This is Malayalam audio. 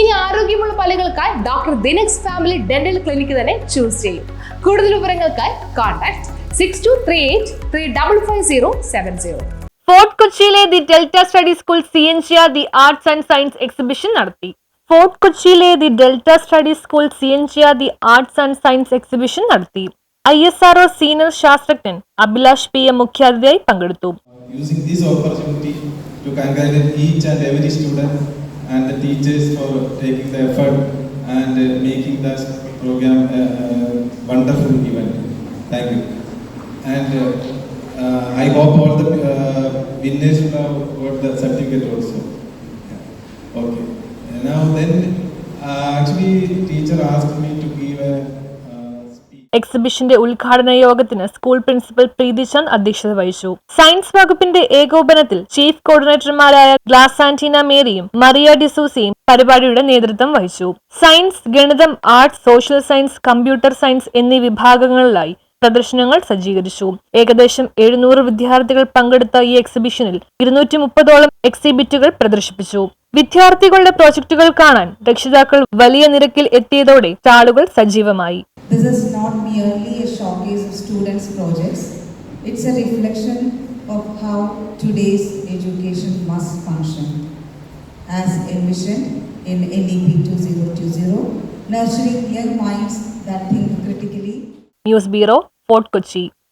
ഇനി ആരോഗ്യമുള്ള പല്ലുകൾക്കായി ഡോക്ടർ ദിനക്സ് ഫാമിലി ഡെന്റൽ ക്ലിനിക്ക് തന്നെ ചൂസ് ചെയ്യും. കൂടുതൽ വിവരങ്ങൾക്കായി contact six two three eight three double five zero seven zero fort കൊച്ചിയിലെ the Delta study school C N G R the arts and science exhibition നടത്തി. ഫോർട്ട് കൊച്ചിയിലെ the Delta study school C N G R the arts and science exhibition നടത്തി. ഐ എസ് ആർ സീനിയർ ശാസ്ത്രജ്ഞൻ അഭിലാഷ് പി എം മുഖ്യാതിഥിയായി പങ്കെടുത്തു. And and the teachers for taking the effort and uh, making this program a, a wonderful event. Thank you. And uh, uh, I hope all the uh, winners will have got the certificate also. Okay. Now then, uh, actually teacher asked me to give a. എക്സിബിഷന്റെ ഉദ്ഘാടന യോഗത്തിന് സ്കൂൾ പ്രിൻസിപ്പൽ പ്രീതിചന്ദ് അധ്യക്ഷത വഹിച്ചു. സയൻസ് വകുപ്പിന്റെ ഏകോപനത്തിൽ ചീഫ് കോർഡിനേറ്റർമാരായ ഗ്ലാസ് ആന്റീന മേരിയും മറിയ ഡിസൂസിയും പരിപാടിയുടെ നേതൃത്വം വഹിച്ചു. സയൻസ് ഗണിതം arts social science computer science എന്നീ വിഭാഗങ്ങളിലായി പ്രദർശനങ്ങൾ സജ്ജീകരിച്ചു. ഏകദേശം എഴുന്നൂറ് വിദ്യാർത്ഥികൾ പങ്കെടുത്ത ഈ എക്സിബിഷനിൽ ഇരുന്നൂറ്റി മുപ്പതോളം എക്സിബിറ്റുകൾ പ്രദർശിപ്പിച്ചു. വിദ്യാർത്ഥികളുടെ പ്രോജക്ടുകൾ കാണാൻ രക്ഷിതാക്കൾ വലിയ നിരക്കിൽ എത്തിയതോടെ സ്റ്റാളുകൾ സജീവമായി. This is not merely a showcase of students' projects, it's a reflection of how today's education must function. As envisioned in E NEP 2020, nurturing young minds that think critically news bureau Fort Kochi